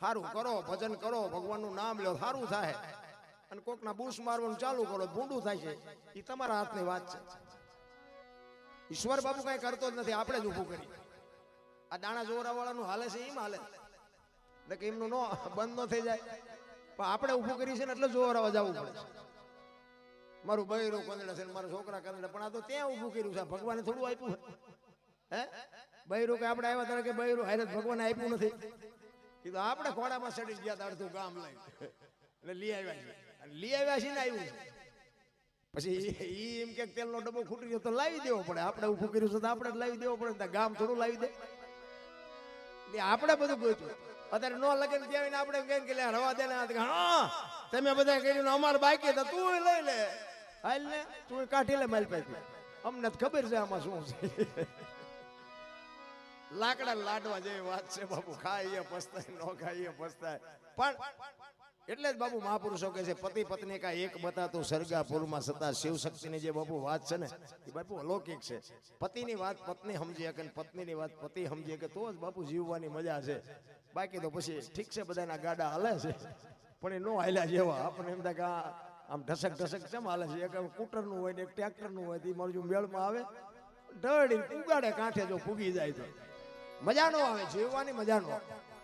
સારું કરો, ભજન કરો, ભગવાનનું નામ લો સારું થાય. અને કોકના બૂસ મારવાનું ચાલુ કરો, ભૂંડું થાય છે. એ તમારા હાથની વાત છે. ઈશ્વર બાબુ કઈ કરતો જ નથી, આપણે જ ઊભું કરી આ દાણા જોરાવાળાનું હાલે છે, એમ હાલે. એટલે કે એમનું નો, બંધ ન થઈ જાય. પણ આપણે ઊભું કરી છે ને એટલે જોરાવા જવું પડે છે. મારું બૈરું કંદડા છે મારા છોકરા કંદડા, પણ આ તો ત્યાં ઊભું કર્યું છે ભગવાને થોડું આપ્યું હે? બૈરું કે આપણે આવ્યા ત્યારે કે બૈરું હારે ભગવાને આપ્યું નથી. એ તો આપણે ખોડામાં ચડી ગયા અડધું ગામ લઈ. એટલે લઈ આવ્યા છે લઈ આવ્યા છે ને આવ્યું છે. પછી ઈ એમ કે તેલનો ડબ્બો ખૂટી ગયો તો લાવી દેવો પડે. આપણે ઊભું કર્યું છે તો આપણે લાવી દેવો પડે ગામ થોડું લાવી દે. એટલે આપણે બધું ગોચ્યું અત્યારે નો લગન ત્યાં આપણે કહીએ કે રવા દે હા, તમે બધા કર્યું અમારે બાકી તો તું લઈ લે. હાલ ને તું કાઢી લે મારી પાસે અમને ખબર છે આમાં શું છે. લાકડા લાડવા જેવી વાત છે બાપુ. ખાઈએ, પસ્તાય, ન ખાઈએ, પસ્તાય. પણ એટલે જ બાપુ મહાપુરુષો કહે છે, પતિ, પત્ની કા એક બતાતો સરગાપુરમાં સતા શિવ શક્તિની જે બાપુ વાત છે ને, એ બાપુ અલૌકિક છે. પતિની વાત પત્ની સમજી કે પત્નીની વાત પતિ સમજી કે તો જ બાપુ જીવવાની મજા છે. બાકી તો પછી ઠીક છે બધાના ગાડા હાલે છે. પણ એ નો હાલ્યા જેવા. આપણને એમ થાય આમ ઢસક ઢસક કેમ હાલે છે? એક સ્કૂટરનું હોય ને એક ટ્રેક્ટરનું હોય એ મારું મેળમાં આવે. ડળી ઉગાડે કાંઠે જો ફૂગી જાય તો. મજા નો આવે, જીવવાની મજાનો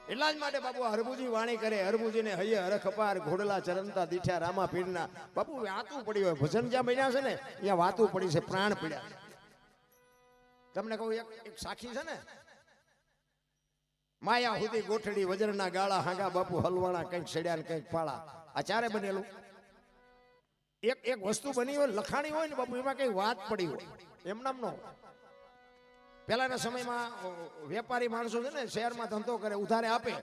એટલા જ માટે બાપુ હરબુજી વાણી કરે હરબુજીને હૈયે હરખ અપાર ઘોડલા ચરંતા દીઠ્યા રામા પીરના બાપુ, વાતું પડી હોય, ભજન જ્યાં બન્યા છે ને, ત્યાં વાતું પડી છે, પ્રાણ પીડ્યા તમને કહું એક સાખી છે ને? માયા સુધી ગોઠડી, વજરના ગાળા, હાંગા, બાપુ, હલવાણા, કંઈક છેડ્યા ને કંઈક પાળા. આ ચારે બનેલું. એક એક વસ્તુ બની હોય, લખાણી હોય ને બાપુ, એમાં કઈ વાત પડી હોય. એમ નામ પહેલાના સમયમાં વેપારી માણસો છે ને, શહેરમાં ધંધો કરે, ઉધારે આપે.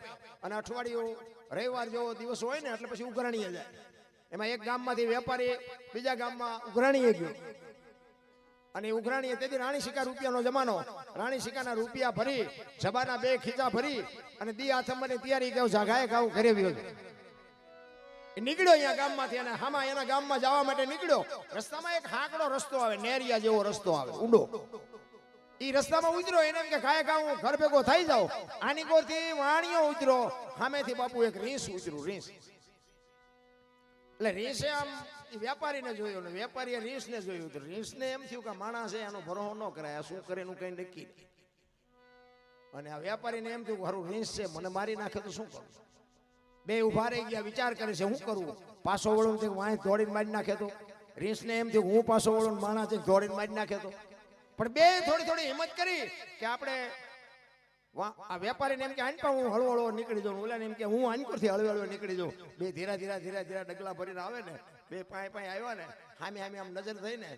અને અઠવાડિયું રવિવાર જેવો દિવસ હોય ને, એટલે પછી ઉઘરાણીએ જાય. એમાં એક ગામમાંથી વેપારી બીજા ગામમાં ઉઘરાણીએ ગયો. અને ઉઘરાણીએ તેથી રાણી સિક્કા રૂપિયાનો જમાનો. રાણી સિક્કાના રૂપિયા ભરી, જબાના બે ખીચા ભરી, અને દી આથમવાની તૈયારી કહું જાગાએ ખાવ ઘરે વ્યો નીકળ્યો અહીંયા ગામમાંથી અને હામાં એના ગામમાં જવા માટે નીકળ્યો. રસ્તામાં એક હાંકડો રસ્તો આવે, નેરિયા જેવો રસ્તો આવે, ઊંડો. ઈ રસ્તામાં ઉતરો, એને એમ કે, ખાય ખા હું ઘર ભેગો થઈ જાઉં. આની કોરથી વાણીઓ ઉતરો. સામેથી બાપુ એક રીસ ઉતર્યું રીસ. એટલે રીસે આમ વેપારીને જોયો ને વેપારીએ રીસને જોયું તો રીંસને એમ થયું કે માણસ એનો ભરોહો ન કરાય શું કરે એનું કઈ નક્કી નહીં. અને આ વેપારીને એમ થયું મારું રીસ છે, મને મારી નાખે તો શું કરું? બે ઊભા રહી ગયા, વિચાર કરે છે, હું કરવું પાછો વળું વાંય દોડીને મારી નાખે તો? રીસને એમ થયું હું પાછો વળું માણસ દોડીને મારી નાખે તો? પણ બે થોડી થોડી હિંમત કરી કે આપણે આ વેપારીને એમ કે આનપા હું હળવો હળવો નીકળી જાઉં. ઓલાને એમ કે, હું આનકોરથી હળવે હળવે નીકળી જાઉં. બે ધીરા ધીરા ધીરા ધીરા ડગલા ભરીને આવે ને, બે પાય પાય આવ્યા ને, હામે હામે આમ નજર થઈ ને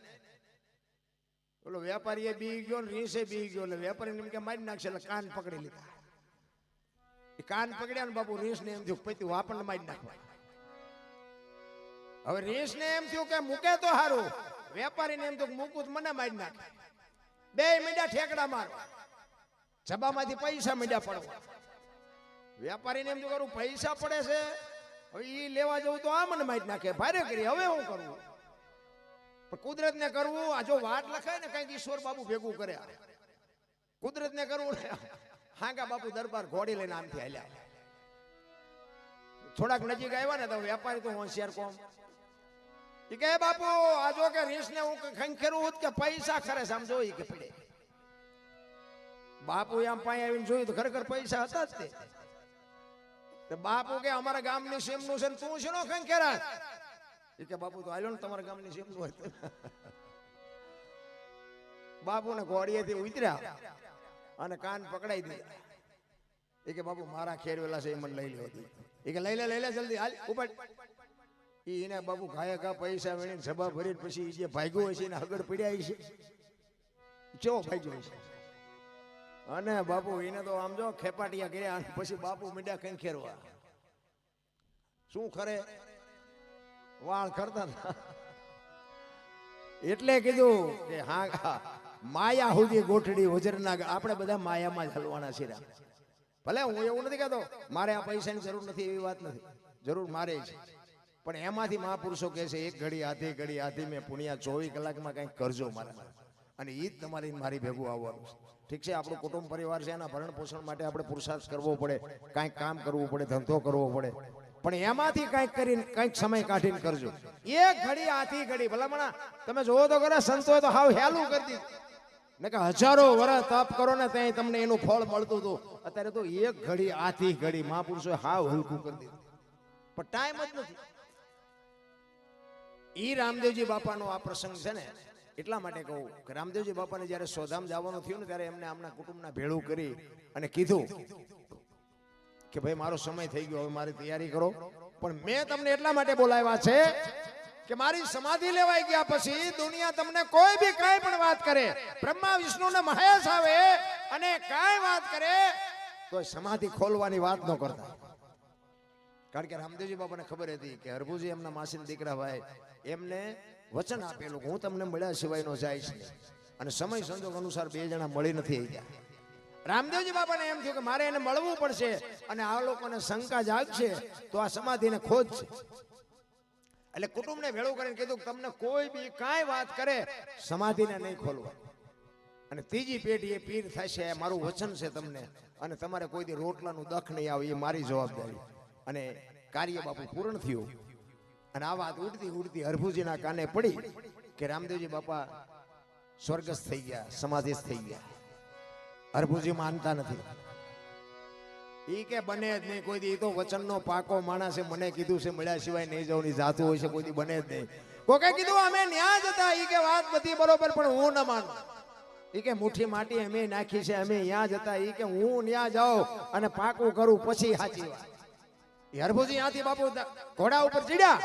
ઓલો વેપારીએ બી ગયો ને, રીસે બી ગયો એટલે વેપારીને એમ કે, મારી નાખશે. એટલે કાન પકડી લીધા. એ કાન પકડ્યા ને બાપુ રીસ ને એમ થયું પછી આપણને મારી નાખવા. હવે રીસ ને એમ થયું કે, મૂકે તો સારું વેપારીને એમ થયું મૂકું મને મારી નાખે. બે મીંડા ઠેકડા મારો. જબામાંથી પૈસા મીંડા પડવા વેપારીને એમ કરું, પૈસા પડે છે, હવે એ લેવા જવું તો આ મને મારી નાખે, ભારે કરી, હવે હું કરવું પણ કુદરત ને કરવું, આ જો વાટ લખાય ને, કંઈક ઈશ્વર બાબુ ભેગું કરે. કુદરતને કરવું હાંગા બાપુ દરબાર ઘોડી લઈને આમથી હાલ્યા. થોડાક નજીક આવ્યા ને, તો વેપારી તો હોશિયાર કોમ. ઈ કે બાપુ, આ કે રીસ ને હું ખંખેરું કે પૈસા ખરે સમજો એ કે પડે. બાપુ આમ પાય આવીને જોયું તો ખરેખર પૈસા હતા જ તે. બાપુ કે, અમારા ગામની સીમનું છે તું શું ખંખેરા એ કે બાપુ, તો હાલ્યો ને તમારા ગામની સીમનું હતું. બાપુને ઘોડીએથી ઉતર્યા અને કાન પકડાઈ દીધા એ કે બાપુ, મારા ખેરવેલા છે એ મને લઈ લ્યો એ કે લઈ લે લઈ લે જલ્દી, હાલ, ઉપર. એને બાપુ ઘાયા ઘા પૈસા વેણીને સભા ભરીને પછી જે ભાગ્યો હોય એને આગળ પડ્યા છે. કેવો ભાગ્યો છે અને બાપુ એને તો આમ જો ખેપાટિયા કર્યા પછી બાપુ મીડા કઈ ખેરવા. શું ખરે? વાળ કરતા એટલે કીધું કે હા માયા સુધી ગોઠડી વજરના આપણે બધા માયામાં જ હલવાના છીએ ભલે હું એવું નથી કહેતો, મારે આ પૈસાની જરૂર નથી, એવી વાત નથી. જરૂર મારે છે પણ એમાંથી મહાપુરુષો કહે છે, એક ઘડી, આધી ઘડી, આધી મેં પુણ્યા ચોવીસ કલાકમાં કંઈક કરજો મારા. અને એ જ તમારી મારી ભેગું આવવાનું છે. ઠીક છે, આપણું કુટુંબ પરિવાર છે, એના ભરણ પોષણ માટે આપણે પુરુષાર્થ કરવો પડે, કાંઈક કામ કરવું પડે, ધંધો કરવો પડે. પણ એમાંથી કાંઈક કરીને, કાંઈક સમય કાઢીને કરજો. એક ઘડી આથી ઘડી ભલામણા તમે જોવો તો ખરા, સંતો તો હાવ હેલું કરી દીધું. ને કે હજારો વર્ષ તપ કરો ને ત્યાં તમને એનું ફળ મળતું હતું. અત્યારે તો એક ઘડી આથી ઘડી મહાપુરુષો હાવ હલકું કરી દીધું. પણ ટાઈમ જ નથી. ઈ રામદેવજી બાપાનો આ પ્રસંગ છે ને, એટલા માટે કહું કે રામદેવજી બાપાને જ્યારે સોધામ જવાનું થયું ને, ત્યારે એમને આમના કુટુંબના ભેળું કરી અને કીધું કે ભાઈ, મારો સમય થઈ ગયો, હવે મારી તૈયારી કરો. પણ મેં તમને એટલા માટે બોલાવ્યા છે કે મારી સમાધિ લેવાઈ ગયા પછી દુનિયા તમને કોઈ બી કાંઈ પણ વાત કરે, બ્રહ્મા, વિષ્ણુ ને મહેશ આવે અને કઈ વાત કરે તો સમાધિ ખોલવાની વાત ન કરતા. કારણ કે રામદેવજી બાપાને ખબર હતી કે હરભુજી એમના માસીના દીકરા ભાઈ, એમને વચન આપેલું હું તમને મળ્યા સિવાય નો જાય છે. અને સમય સંજોગ અનુસાર બે જણા મળી નથી ગયા રામદેવજી બાપાને એમ થયું કે મારે એને મળવું પડશે અને આ લોકોને શંકા જાગશે તો આ સમાધિને ખોજ છે. એટલે કુટુંબને ભેળું કરીને કીધું કે તમને કોઈ બી કાંઈ વાત કરે, સમાધિને નહીં ખોલવા. અને ત્રીજી પેઢી એ પીર થશે, મારું વચન છે તમને. અને તમારે કોઈ દી રોટલાનું દખ નહીં આવે, એ મારી જવાબદારી. અને કાર્ય બાપુ પૂર્ણ થયું. અને આ વાત ઉડતી ઉડતી હરભુજીના કાને પડી કે રામદેવજી બાપા સ્વર્ગસ્થ થઈ ગયા, સમાધિસ્થ થઈ ગયા. હરભુજી માનતા નથી. એ કે બને જ નહીં, કોઈ દી તો વચનનો પાકો માણસે મને કીધું છે, મળ્યા સિવાય નહીં જવું ની જાતું હોય છે, કોઈ દી બને જ નહીં. કોકે કીધું, અમે ન્યા જ હતા. એ કે વાત બધી બરોબર, પણ હું ન માનું. એ કે મુઠ્ઠી માટી અમે નાખી છે, અમે ત્યાં જ હતા. ઈ કે હું ન્યા જાઉં અને પાકું કરું, પછી સાચી વાત. હરભુજી ત્યાંથી બાપુ ઘોડા ઉપર ચડ્યા.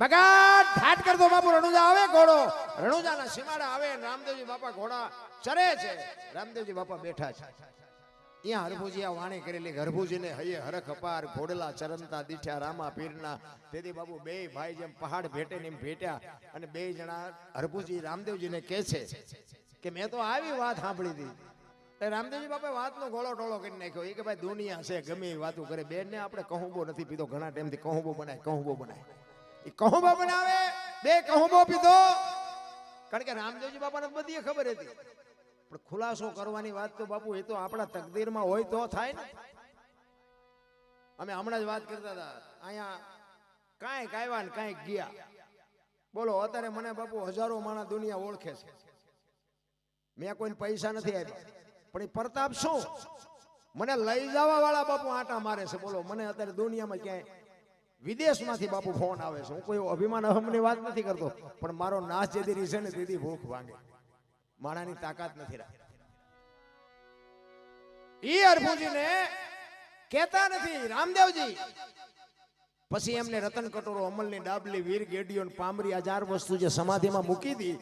બગાડ ઠાટ કરતો બાપુ રણુજા આવે ઘોડો. રણુજાના સીમાડા આવે, રામદેવજી બાપા ઘોડા ચરે છે. રામદેવજી બાપા બેઠા છે. અહીંયા હરભુજી આ વાણી કરેલી હરભુજી હરભુજીને હૈયે હરખ અપાર, ઘોડલા ચરનતા દીઠ્યા રામા પીરના. તેથી બાબુ બે ભાઈ જેમ પહાડ ભેટે ને ભેટ્યા. અને બે જણા હરભુજી રામદેવજીને કહે છે કે, મેં તો આવી વાત સાંભળી એટલે રામદેવજી બાપા વાતનો ગોળો ટોળો કરી નાખ્યો. એ કે ભાઈ દુનિયા છે, ગમે એ વાતો કરે. બેન ને આપણે કહુંબો નથી પીધો. ઘણા ટાઈમથી કહુંબો બનાય કહુંબો બનાય. એ કહુંબો બનાવે, બે કહુંબો પીધો. કારણ કે રામદેવજી બાપાને બધી ખબર હતી. પણ ખુલાસો કરવાની વાત તો બાપુ, એ તો આપણા તકદીરમાં હોય તો થાય ને. અમે હમણાં જ વાત કરતા હતા. અહીંયા કાંઈક આવ્યા ને કાંઈક ગયા. બોલો, અત્યારે મને બાપુ હજારો માણસ દુનિયા ઓળખે છે. મેં કોઈને પૈસા નથી આપ્યા. પણ એ પ્રતાપ શું? મને લઈ જવા વાળા બાપુ આટા મારે છે, બોલો, મને અત્યારે દુનિયામાં ક્યાંય વિદેશમાંથી બાપુ ફોન આવે છે. હું કોઈ અભિમાન અહમની વાત નથી કરતો, પણ મારો નાશ જે દીધી છે ને દીદી ભૂખ વાંગે માણાની તાકાત નથી રાખી ઈ અર્ભુજીને કહેતા નથી, રામદેવજી. પછી એમને રતન કટોરો, અમલની ડાબલી, વીર ગેડીઓ પામરી આ ચાર વસ્તુ જે સમાધિમાં મૂકી દી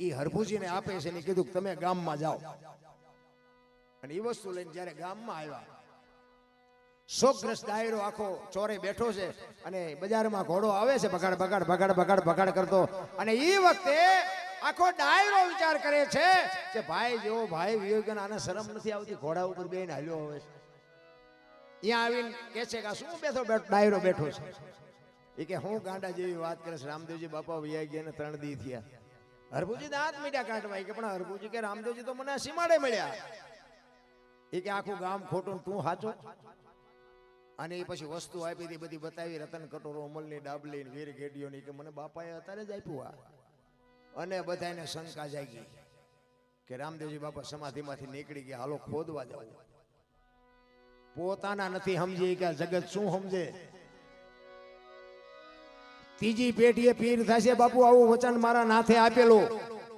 એ હરભુજીને આપે છે ને કીધું તમે ગામમાં જાઓ. અને એ વસ્તુ લઈને જ્યારે ગામમાં આવ્યા શોકગ્રસ્ત ડાયરો આખો ચોરે બેઠો છે અને બજારમાં ઘોડો આવે છે બગાડ બગાડ બગાડ બગાડ બગાડ કરતો. અને એ વખતે આખો ડાયરો વિચાર કરે છે કે ભાઈ જેવો ભાઈ વિવેકન આને શરમ નથી આવતી, ઘોડા ઉપર બેન હાલ્યો આવે છે ત્યાં આવીને કે છે કે શું બેઠો ડાયરો બેઠો છે? એ કે હું ગાંડા જેવી વાત કરે છે, રામદેવજી બાપા વૈયા ગયા ને ત્રણ દી થયા. હરભુજી દાંત મીઠા કાઢવા કે પણ હરભુજી કે રામદેવજી તો મને સીમાડે મળ્યા. એ કે આખું ગામ ખોટું તું સાચો અને એ પછી વસ્તુ આપી હતી, બધી બતાવી, રતન કટોરો અમલની ડાબલી વીર ગેડીઓની કે મને બાપાએ અત્યારે જ આપ્યું આ. અને બધાને શંકા જાગી કે રામદેવજી બાપા સમાધિમાંથી નીકળી ગયા, હાલો ખોદવા જવું પોતાના નથી સમજી કે જગત શું સમજે? ત્રીજી પેઢીએ પીર થશે બાપુ, આવું વચન મારા નાથે આપેલું.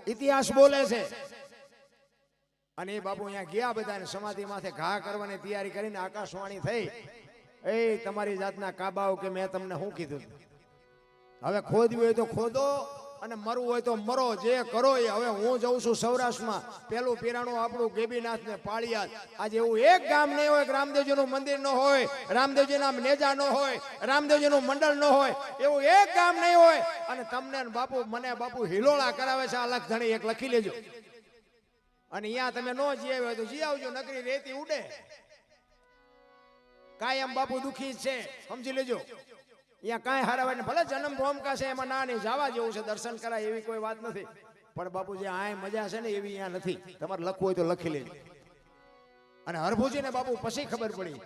ઇતિહાસ બોલે છે. અને એ બાપુ અહીંયા ગયા બધાને સમાધિ માથે ઘા કરવાની તૈયારી કરીને આકાશવાણી થઈ. એ તમારી જાતના કાબાઓ કે મેં તમને શું કીધું? હવે ખોદવી હોય તો ખોદો અને મરવું હોય તો મરો. જે કરો એ. હવે હું જઉં છું સૌરાષ્ટ્રમાં. પેલું પીરાણું આપણું ગેબીનાથ ને પાળિયાદ. આજે એવું એક ગામ નહીં હોય રામદેવજી રામદેવજીનું મંદિર ન હોય, રામદેવજીના નેજા ન હોય, રામદેવજીનું મંડળ ન હોય. એવું એક ગામ નહીં હોય. અને તમને બાપુ, મને બાપુ હિલોળા કરાવે છે. આ લખધણી એક લખી લેજો. અને અહીંયા તમે ન જી આવ્યો તો જી આવજો, નકરી રેતી ઉડે. કાયમ બાપુ દુખી છે, સમજી લેજો. અહીંયા કાંઈ હારાવાય ભલે જન્મ ભોમકા છે, એમાં ના નહીં જવા જેવું છે, દર્શન કરાય એવી કોઈ વાત નથી. પણ બાપુજી આ મજા છે ને એવી અહીંયા નથી. તમારે લખવું હોય તો લખી લેજો. અને હરભુજીને બાપુ પછી ખબર પડી.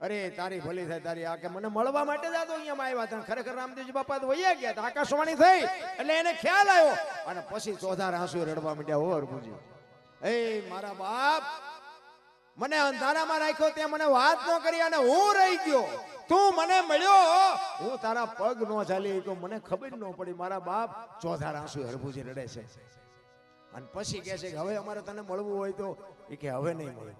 અરે, તારી ભલી થાય, તારી આ કે મને મળવા માટે જ અહીંયા આવ્યા હતા. ખરેખર રામદેવજી બાપા તો વૈયા ગયા હતા, આકાશવાણી થઈ. એટલે એને ખ્યાલ આવ્યો. અને પછી ચોધાર આંસુ રડવા માંડ્યા, હો હરભુજી એ મારા બાપ, મને અંધારામાં રાખ્યો ત્યાં મને વાત ન કરી અને હું રહી ગયો. તું મને મળ્યો. હું તારા પગ ન ચાલી તો મને ખબર ન પડી મારા બાપ ચોધાર આંસુ હરભુજી રડે છે. અને પછી કહે છે કે હવે અમારે તને મળવું હોય તો. એ કે હવે નહીં મળે.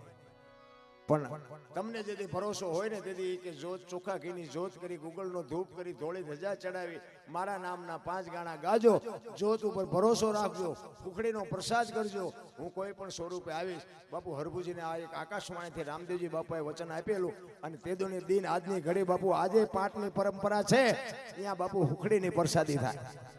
પણ તમને જેથી ભરોસો હોય ને તેથી કે જોત ચોખા ઘીની જોત કરી, ગુગલનો ધૂપ કરી, ધોળી ધજા ચડાવી, મારા નામના પાંચ ગાણા ગાજો જોત ઉપર ભરોસો રાખજો, ઉખડીનો પ્રસાદ કરજો. હું કોઈ પણ સ્વરૂપે આવીશ, બાપુ હરભુજીને આ એક આકાશવાણીથી રામદેવજી બાપાએ વચન આપેલું અને તેદોની દિન આજની ઘડી બાપુ આજે પાઠની પરંપરા છે. ત્યાં બાપુ હુખડીની પ્રસાદી થાય.